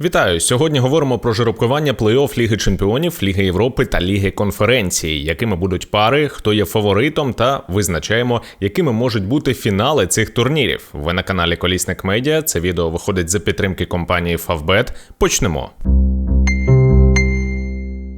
Вітаю! Сьогодні говоримо про жеребкування плей-офф Ліги Чемпіонів, Ліги Європи та Ліги конференції, якими будуть пари, хто є фаворитом, та визначаємо, якими можуть бути фінали цих турнірів. Ви на каналі Колісник Медіа. Це відео виходить за підтримки компанії Favbet. Почнемо.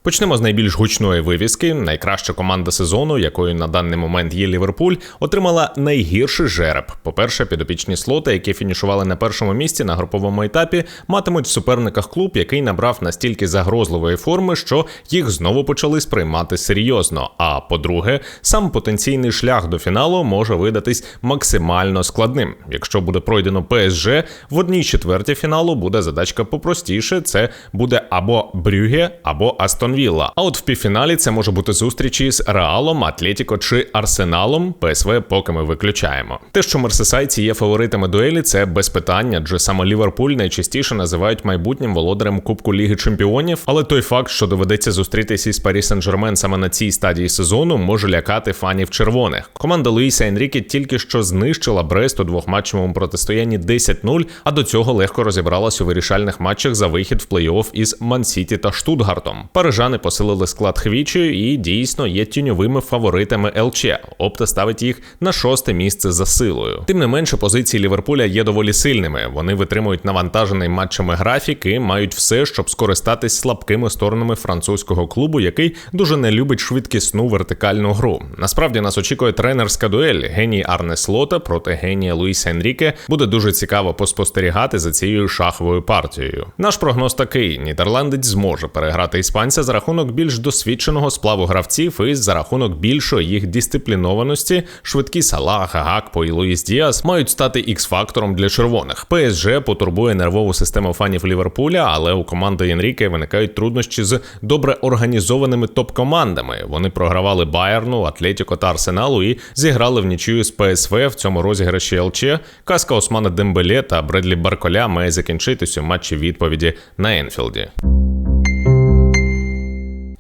Почнемо з найбільш гучної вивіски. Найкраща команда сезону, якою на даний момент є Ліверпуль, отримала найгірший жереб. По-перше, підопічні слоти, які фінішували на першому місці на груповому етапі, матимуть в суперниках клуб, який набрав настільки загрозливої форми, що їх знову почали сприймати серйозно. А по-друге, сам потенційний шлях до фіналу може видатись максимально складним. Якщо буде пройдено ПСЖ, в одній четверті фіналу буде задачка попростіше. Це буде або Брюге, або Астон Вілла. А от в півфіналі це може бути зустрічі з Реалом, Атлетіко чи Арсеналом. ПСВ поки ми виключаємо. Те, що мерсесайці є фаворитами дуелі, це без питання, адже саме Ліверпуль найчастіше називають майбутнім володарем Кубку Ліги Чемпіонів. Але той факт, що доведеться зустрітися із Парі Сен-Жермен саме на цій стадії сезону, може лякати фанів червоних. Команда Луїса Енріке тільки що знищила Брест у двохматчевому протистоянні 10-0, а до цього легко розібралась у вирішальних матчах за вихід в плей-офф із Ман-Сіті та Штутгартом. Парижани посилили склад Хвічі і дійсно є тіньовими фаворитами ЛЧ. Опта ставить їх на шосте місце за силою. Тим не менше, позиції Ліверпуля є доволі сильними. Вони витримують навантажений матчами графік і мають все, щоб скористатись слабкими сторонами французького клубу, який дуже не любить швидкісну вертикальну гру. Насправді нас очікує тренерська дуель. Геній Арне Слота проти генія Луїса Енріке. Буде дуже цікаво поспостерігати за цією шаховою партією. Наш прогноз такий: Нідерландець зможе переграти іспанця за рахунок більш досвідченого сплаву гравців і за рахунок більшої їх дисциплінованості. Швидкі Салах, Гакпо і Луїс Діас мають стати ікс-фактором для червоних. ПСЖ потурбує нервову систему фанів Ліверпуля, але у команди Єнріке виникають труднощі з добре організованими топ-командами. Вони програвали Байерну, Атлетіко та Арсеналу і зіграли в нічию з ПСВ в цьому розіграші ЛЧ. Казка Османа Дембеле та Бредлі Барколя має закінчитись у матчі відповіді на Енфілді.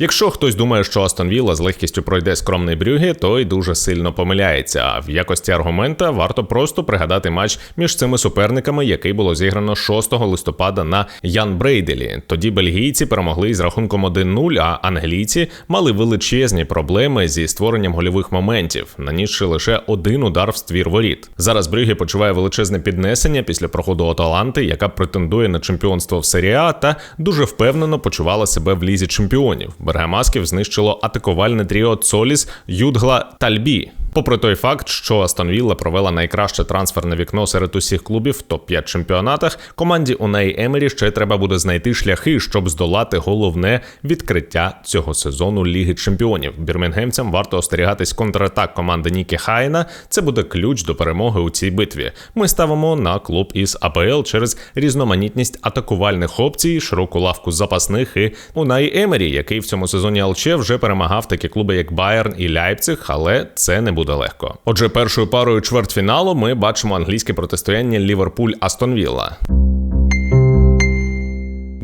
Якщо хтось думає, що Астон Вілла з легкістю пройде скромний брюги, той дуже сильно помиляється. А в якості аргумента варто просто пригадати матч між цими суперниками, який було зіграно 6 листопада на Ян Брейделі. Тоді бельгійці перемогли із рахунком 1-0, а англійці мали величезні проблеми зі створенням гольових моментів, нанісши лише один удар в ствір воріт. Зараз Брюгі почуває величезне піднесення після проходу Аталанти, яка претендує на чемпіонство в серії А та дуже впевнено почувала себе в лізі чемпіонів. Бергамасків знищило атакувальне тріо Цоліс, Юдгла та Льбі. Попри той факт, що Астон Вілла провела найкраще трансферне вікно серед усіх клубів в топ-5 чемпіонатах, команді Уней Емері ще треба буде знайти шляхи, щоб здолати головне відкриття цього сезону Ліги Чемпіонів. Бірмінгемцям варто остерігатись контратак команди Нікі Хайна. Це буде ключ до перемоги у цій битві. Ми ставимо на клуб із АПЛ через різноманітність атакувальних опцій, широку лавку запасних і Унай Емері, який в цьому сезоні ЛЧ вже перемагав такі клуби, як Байерн і Ляйпциг, але це не буде легко. Отже, першою парою чвертьфіналу ми бачимо англійське протистояння Ліверпуль Астон Вілла.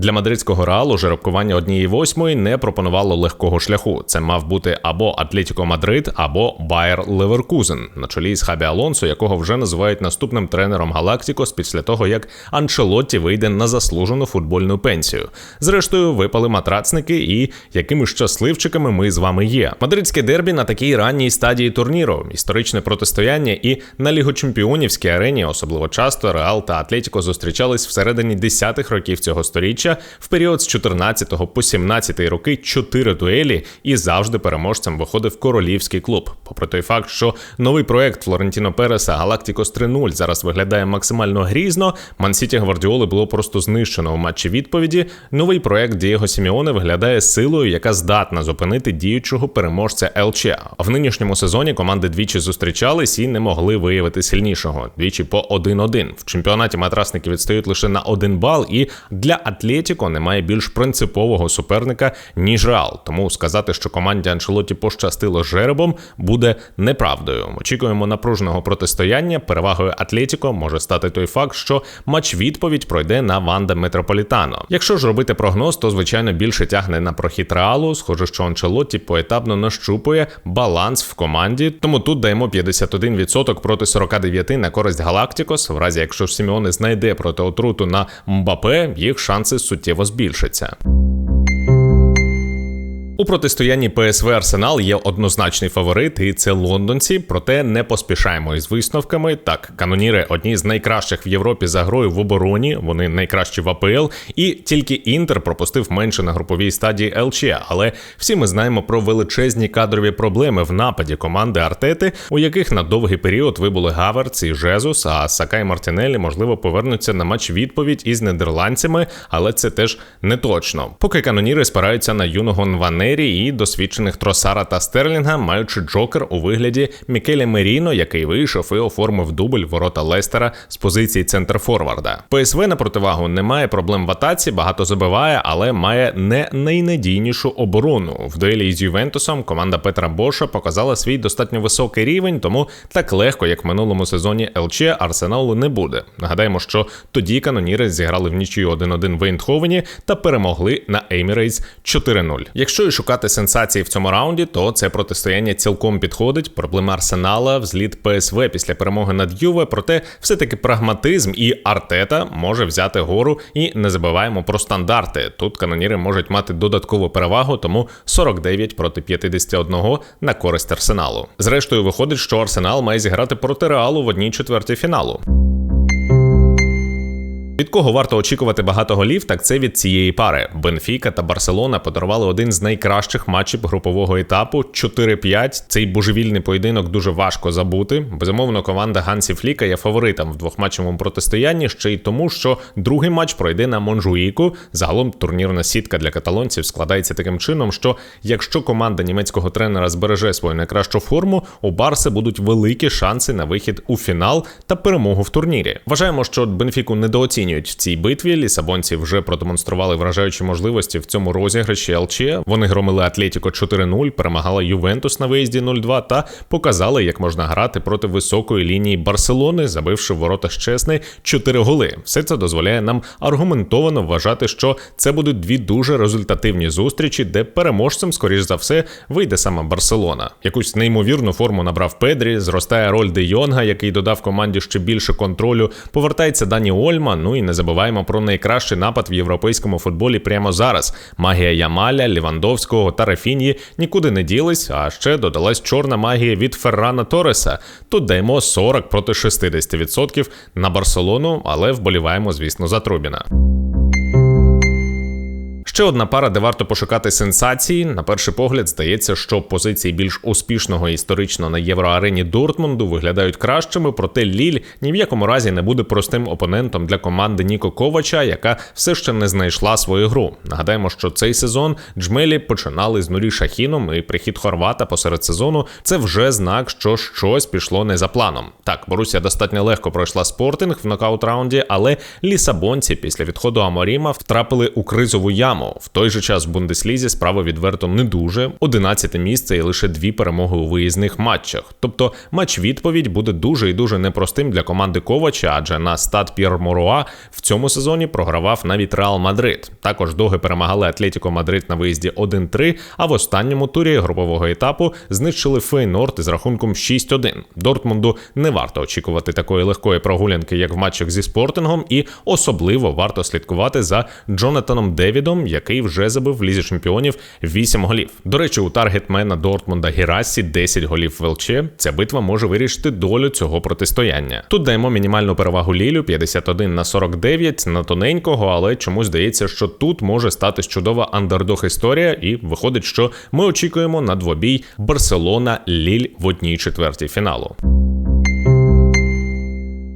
Для мадридського реалу жеребкування однієї восьмої не пропонувало легкого шляху. Це мав бути або Атлетіко Мадрид, або Байер Леверкузен на чолі з Хабі Алонсо, якого вже називають наступним тренером Галактикос після того, як Анчелотті вийде на заслужену футбольну пенсію. Зрештою, випали матрацники, і якими щасливчиками ми з вами є. Мадридське дербі на такій ранній стадії турніру, історичне протистояння і на лігочемпіонівській арені, особливо часто Реал та Атлетіко зустрічались всередині десятих років цього в період з 14 по 17 роки чотири дуелі і завжди переможцем виходив королівський клуб. Попри той факт, що новий проект Флорентіно Переса Галактикос 3.0 зараз виглядає максимально грізно. Мансіті Гвардіоли було просто знищено у матчі відповіді. Новий проект Дієго Сіміоне виглядає силою, яка здатна зупинити діючого переможця ЛЧ. В нинішньому сезоні команди двічі зустрічались і не могли виявити сильнішого. Двічі по 1-1. В чемпіонаті матрасники відстають лише на один бал, і для атлетів Атлетіко немає більш принципового суперника ніж Реал. Тому сказати, що команді Анчелоті пощастило жеребом, буде неправдою. Очікуємо напруженого протистояння. Перевагою Атлетіко може стати той факт, що матч відповідь пройде на Ванда Метрополітано. Якщо ж робити прогноз, то звичайно більше тягне на прохід реалу. Схоже, що Анчелотті поетапно нащупує баланс в команді. Тому тут даємо 51% проти 49 на користь Галактикос. В разі якщо ж Сімеоне знайде проти отруту на Мбапе, їх шанси суттєво збільшаться. У протистоянні ПСВ Арсенал є однозначний фаворит, і це лондонці. Проте не поспішаємо із висновками. Так, каноніри одні з найкращих в Європі за грою в обороні. Вони найкращі в АПЛ, і тільки Інтер пропустив менше на груповій стадії ЛЧ. Але всі ми знаємо про величезні кадрові проблеми в нападі команди Артети, у яких на довгий період вибули Гаверц і Жезус. А Сака і Мартінелі можливо повернуться на матч відповідь із нідерландцями, але це теж не точно. Поки каноніри спираються на юного Нване. Нері і досвідчених Тросара та Стерлінга, маючи Джокер у вигляді Мікеля Меріно, який вийшов і оформив дубль ворота Лестера з позиції центрфорварда. ПСВ на противагу не має проблем в атаці, багато забиває, але має не найнадійнішу оборону. В дуелі з Ювентусом команда Петра Боша показала свій достатньо високий рівень, тому так легко, як в минулому сезоні ЛЧ, Арсеналу не буде. Нагадаємо, що тоді каноніри зіграли в нічию 1-1 в Ейнтховені та перемогли на Емірейтс 4-0. Якщо шукати сенсації в цьому раунді, то це протистояння цілком підходить. Проблема Арсенала, взліт ПСВ після перемоги над Юве. Проте все-таки прагматизм і Артета може взяти гору. І не забуваємо про стандарти. Тут каноніри можуть мати додаткову перевагу, тому 49 проти 51 на користь арсеналу. Зрештою, виходить, що Арсенал має зіграти проти реалу в одній четвертій фіналу. Від кого варто очікувати багато голів, так це від цієї пари. Бенфіка та Барселона подарували один з найкращих матчів групового етапу 4-5. Цей божевільний поєдинок дуже важко забути. Безумовно, команда Гансі Фліка є фаворитом в двохматчевому протистоянні ще й тому, що другий матч пройде на Монжуїку. Загалом турнірна сітка для каталонців складається таким чином, що якщо команда німецького тренера збереже свою найкращу форму, у Барси будуть великі шанси на вихід у фінал та перемогу в турнірі. Вважаємо, що Бенфіку недооцінює недооцінюють в цій битві. Лісабонці вже продемонстрували вражаючі можливості в цьому розіграші ЛЧ. Вони громили Атлетіко 4-0, перемагали Ювентус на виїзді 0-2 та показали, як можна грати проти високої лінії Барселони, забивши в ворота щесни 4 голи. Все це дозволяє нам аргументовано вважати, що це будуть дві дуже результативні зустрічі, де переможцем, скоріш за все, вийде саме Барселона. Якусь неймовірну форму набрав Педрі, зростає роль Де Йонга, який додав команді ще більше контролю. Повертається Дані Ольма. Ну і не забуваємо про найкращий напад в європейському футболі прямо зараз. Магія Ямаля, Лівандовського та Рафінії нікуди не ділись, а ще додалась чорна магія від Феррана Тореса. Тут даємо 40 проти 60% на Барселону, але вболіваємо, звісно, за Трубіна. Ще одна пара, де варто пошукати сенсації. На перший погляд здається, що позиції більш успішного історично на євроарені Дортмунду виглядають кращими, проте Ліль ні в якому разі не буде простим опонентом для команди Ніко Ковача, яка все ще не знайшла свою гру. Нагадаємо, що цей сезон джмелі починали з нулі шахіном, і прихід Хорвата посеред сезону це вже знак, що щось пішло не за планом. Так, Борусія достатньо легко пройшла спортинг в нокаут раунді, але лісабонці після відходу Аморіма втрапили у кризову яму. Динамо. В той же час в Бундеслізі справа відверто не дуже. 11 місце і лише дві перемоги у виїзних матчах. Тобто матч відповідь буде дуже і дуже непростим для команди Ковача, адже на стад П'єр Моруа в цьому сезоні програвав навіть Реал Мадрид. Також доги перемагали Атлетіко Мадрид на виїзді 1-3, а в останньому турі групового етапу знищили Фейнорд із рахунком 6-1. Дортмунду не варто очікувати такої легкої прогулянки, як в матчах зі спортингом, і особливо варто слідкувати за Джонатаном Девідом, який вже забив в лізі чемпіонів 8 голів. До речі, у таргетмена Дортмунда Герасі 10 голів в ЛЧ. Ця битва може вирішити долю цього протистояння. Тут даємо мінімальну перевагу Лілю 51 на 49 на тоненького, але чомусь здається, що тут може статись чудова андердог історія, і виходить, що ми очікуємо на двобій Барселона Ліль в одній четвертій фіналу.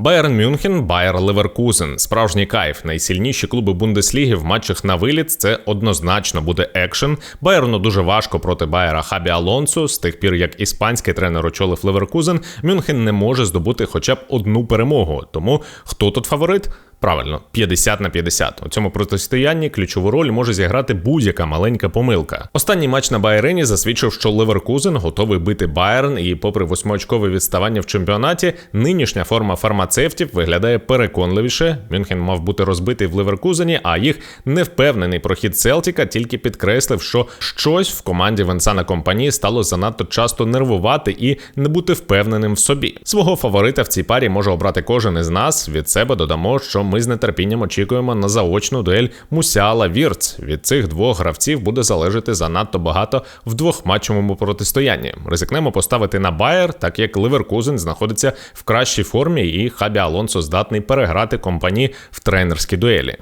Байерн Мюнхен, Байер Леверкузен. Справжній кайф. Найсильніші клуби Бундесліги в матчах на виліт. Це однозначно буде екшен. Байерну дуже важко проти Байера Хабі Алонсо. З тих пір, як іспанський тренер очолив Леверкузен, Мюнхен не може здобути хоча б одну перемогу. Тому хто тут фаворит? Правильно, 50 на 50. У цьому протистоянні ключову роль може зіграти будь-яка маленька помилка. Останній матч на Байрені засвідчив, що Леверкузен готовий бити Байерн, і, попри восьмиочкове відставання в чемпіонаті, нинішня форма фармацевтів виглядає переконливіше. Мюнхен мав бути розбитий в Леверкузені, а їх невпевнений прохід Селтіка тільки підкреслив, що щось в команді Венсана Компані стало занадто часто нервувати і не бути впевненим в собі. Свого фаворита в цій парі може обрати кожен із нас. Від себе додамо, що ми з нетерпінням очікуємо на заочну дуель Мусяла Вірц. Від цих двох гравців буде залежати занадто багато в двохматчевому протистоянні. Ризикнемо поставити на Байер, так як Ливеркузен знаходиться в кращій формі, і Хабі Алонсо здатний переграти компанії в тренерській дуелі.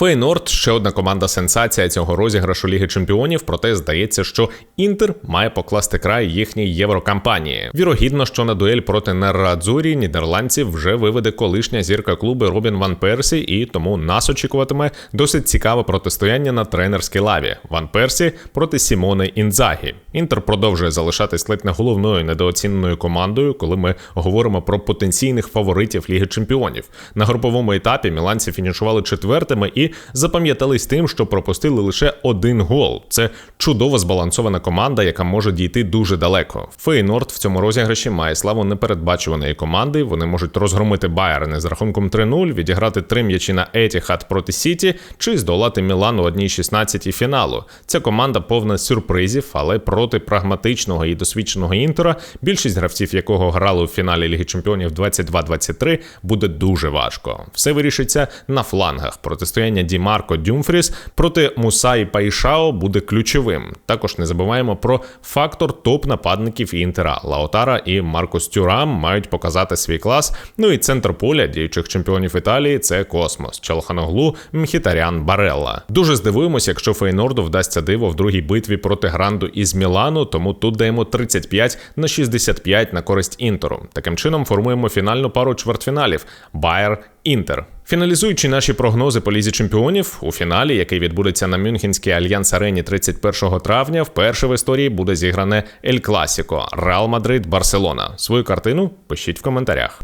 Фейнорд ще одна команда сенсація цього розіграшу Ліги Чемпіонів, проте здається, що Інтер має покласти край їхній єврокампанії. Вірогідно, що на дуель проти Нерадзурі нідерландців вже виведе колишня зірка клубу Робін Ван Персі, і тому нас очікуватиме досить цікаве протистояння на тренерській лаві. Ван Персі проти Сімони Інзагі. Інтер продовжує залишатись ледь не головною недооціненою командою, коли ми говоримо про потенційних фаворитів Ліги Чемпіонів. На груповому етапі міланці фінішували четвертими і запам'ятались тим, що пропустили лише один гол. Це чудово збалансована команда, яка може дійти дуже далеко. Фейнорд в цьому розіграші має славу непередбачуваної команди. Вони можуть розгромити Байерни з рахунком 3-0, відіграти три м'ячі на Етіхат проти Сіті чи здолати Мілан у 1-16 фіналу. Ця команда повна сюрпризів, але проти прагматичного і досвідченого інтера, більшість гравців якого грали у фіналі Ліги Чемпіонів 22-23, буде дуже важко. Все вирішиться на флангах. Протистояння Ді Марко Дюмфріс проти Муса і Пайшао буде ключовим. Також не забуваємо про фактор топ-нападників Інтера. Лаотара і Маркос Тюрам мають показати свій клас. Ну і центр поля діючих чемпіонів Італії це Космос, Чалханоглу, Мхітарян, Барелла. Дуже здивуємося, якщо Фейнорду вдасться диво в другій битві проти Гранду із Мілану, тому тут даємо 35 на 65 на користь Інтеру. Таким чином формуємо фінальну пару чвертьфіналів Байер Інтер. Фіналізуючи наші прогнози по лізі чемпіонів у фіналі, який відбудеться на Мюнхенській альянс арені 31 травня, вперше в історії буде зігране Ель Класіко Реал Мадрид Барселона. Свою картину пишіть в коментарях.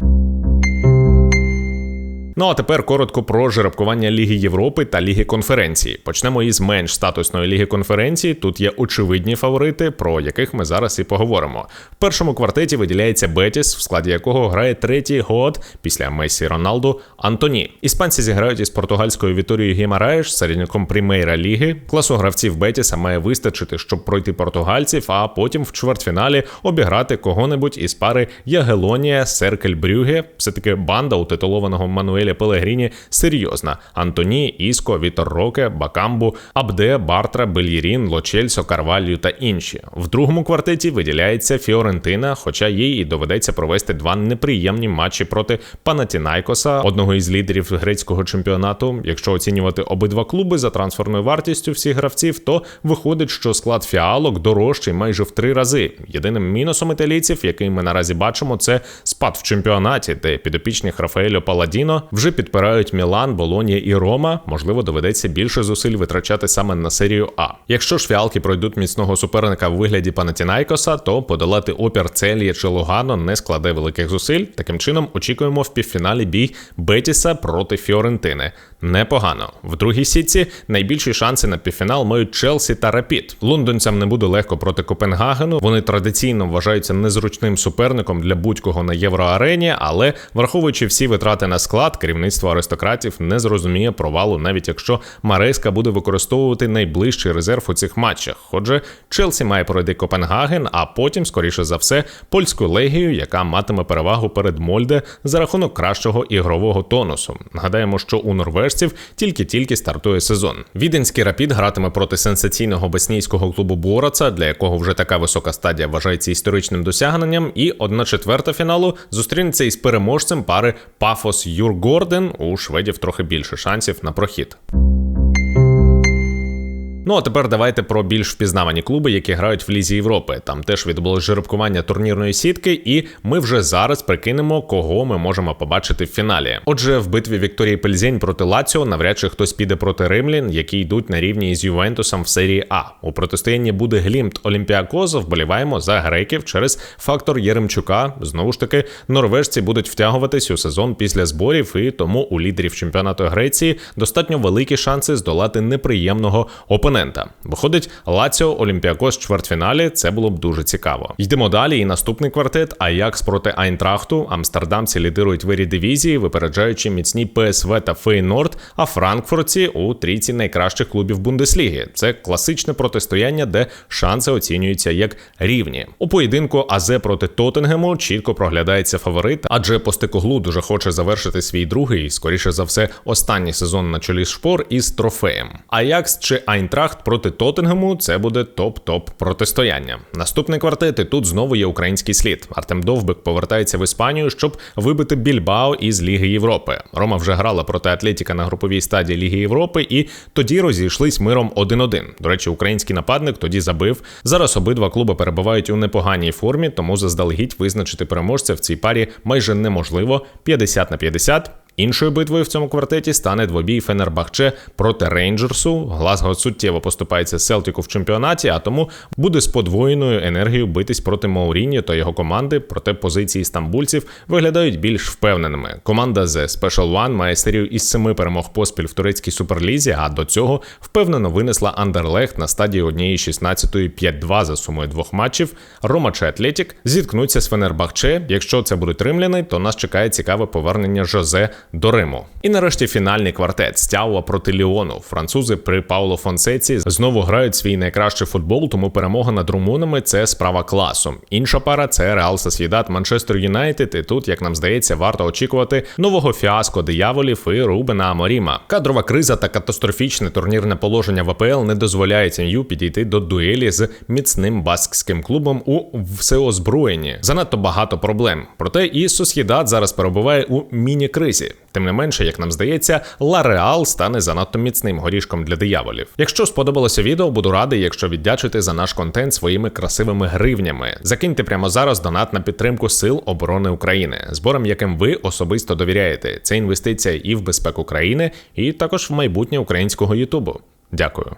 Ну а тепер коротко про жеребкування Ліги Європи та Ліги конференції. Почнемо із менш статусної ліги конференції. Тут є очевидні фаворити, про яких ми зараз і поговоримо. В першому квартеті виділяється Бетіс, в складі якого грає третій год після Месі Роналду Антоні. Іспанці зіграють із португальською Віторією Гімараєш, середняком Примейра Ліги. Класу гравців Бетіса має вистачити, щоб пройти португальців, а потім в чвертьфіналі обіграти кого-небудь із пари Ягелонія, Серкель Брюге. Все таки банда у титулованого Мануеля. Пелегріні серйозна: Антоні, Іско, Вітор Роке, Бакамбу, Абде, Бартра, Бельєрін, Лочельсо, Карвалью та інші. В другому квартеті виділяється Фіорентина, хоча їй і доведеться провести два неприємні матчі проти Панатінайкоса, одного із лідерів грецького чемпіонату. Якщо оцінювати обидва клуби за трансферною вартістю всіх гравців, то виходить, що склад фіалок дорожчий майже в три рази. Єдиним мінусом італійців, який ми наразі бачимо, це спад в чемпіонаті, де підопічних Рафаелю Паладіно вже підпирають Мілан, Болонія і Рома. Можливо, доведеться більше зусиль витрачати саме на серію А. Якщо ж фіалки пройдуть міцного суперника в вигляді Панатінайкоса, то подолати опір Целія чи Лугано не складе великих зусиль. Таким чином, очікуємо в півфіналі бій Бетіса проти Фіорентини. Непогано. В другій сітці найбільші шанси на півфінал мають Челсі та Рапід. Лондонцям не буде легко проти Копенгагену. Вони традиційно вважаються незручним суперником для будь-кого на євроарені, але враховуючи всі витрати на склад, керівництво аристократів не зрозуміє провалу, навіть якщо Мареска буде використовувати найближчий резерв у цих матчах. Отже, Челсі має пройти Копенгаген, а потім, скоріше за все, польську легію, яка матиме перевагу перед Мольде за рахунок кращого ігрового тонусу. Нагадаємо, що у норвежців тільки-тільки стартує сезон. Віденський рапід гратиме проти сенсаційного боснійського клубу Бораца, для якого вже така висока стадія вважається історичним досягненням, і одна четверта фіналу зустрінеться із переможцем пари Пафос Юргорден. У шведів трохи більше шансів на прохід. Ну а тепер давайте про більш впізнавані клуби, які грають в Лізі Європи. Там теж відбулось жеребкування турнірної сітки, і ми вже зараз прикинемо, кого ми можемо побачити в фіналі. Отже, в битві Вікторії Пельзень проти Лаціо навряд чи хтось піде проти Римлян, які йдуть на рівні із Ювентусом в серії А. У протистоянні буде Глімт Олімпіакос. Вболіваємо за греків через фактор Єремчука. Знову ж таки, норвежці будуть втягуватись у сезон після зборів, і тому у лідерів чемпіонату Греції достатньо великі шанси здолати неприємного опонента. Виходить, Лаціо Олімпіакос чвертьфіналі. Це було б дуже цікаво. Йдемо далі. І наступний квартет. Аякс проти Айнтрахту. Амстердамці лідирують вирі дивізії, випереджаючи міцні ПСВ та Фейнорд. А Франкфуртці у трійці найкращих клубів Бундесліги. Це класичне протистояння, де шанси оцінюються як рівні. У поєдинку АЗ проти Тоттенгему чітко проглядається фаворит, адже Постекоглу дуже хоче завершити свій другий, скоріше за все, останній сезон на чолі шпор із трофеєм. Аякс чи Айнтрахт проти Тоттенгему це буде топ-топ протистояння. Наступний квартет тут знову є український слід. Артем Довбик повертається в Іспанію, щоб вибити Більбао із Ліги Європи. Рома вже грала проти Атлетіка на груповій стадії Ліги Європи, і тоді розійшлись миром 1-1. До речі, український нападник тоді забив. Зараз обидва клуби перебувають у непоганій формі, тому заздалегідь визначити переможця в цій парі майже неможливо 50 на 50. Іншою битвою в цьому квартеті стане двобій Фенербахче проти Рейнджерсу. Глазго суттєво поступається Селтіку в чемпіонаті, а тому буде з подвоєною енергією битись проти Мауріньо та його команди. Проте позиції стамбульців виглядають більш впевненими. Команда The Special One має серію із семи перемог поспіль в турецькій суперлізі. А до цього впевнено винесла Андерлехт на стадії однієї 16-ї 5-2 за сумою двох матчів. Рома чи Атлетік зіткнуться з Фенербахче. Якщо це будуть римляни, то нас чекає цікаве повернення Жозе до Риму. І нарешті фінальний квартет Стяуа проти Ліону. Французи при Пауло Фонсеці знову грають свій найкращий футбол, тому перемога над румунами це справа класу. Інша пара це Реал Сосєдат Манчестер Юнайтед. І тут, як нам здається, варто очікувати нового фіаско дияволів і Рубена Аморіма. Кадрова криза та катастрофічне турнірне положення в АПЛ не дозволяють МЮ підійти до дуелі з міцним баскським клубом у всеозброєнні. Занадто багато проблем. Проте і Сосєдат зараз перебуває у міні-кризі. Тим не менше, як нам здається, Лареал стане занадто міцним горішком для дияволів. Якщо сподобалося відео, буду радий, якщо віддячите за наш контент своїми красивими гривнями. Закиньте прямо зараз донат на підтримку Сил оборони України, зборам яким ви особисто довіряєте. Це інвестиція і в безпеку країни, і також в майбутнє українського Ютубу. Дякую.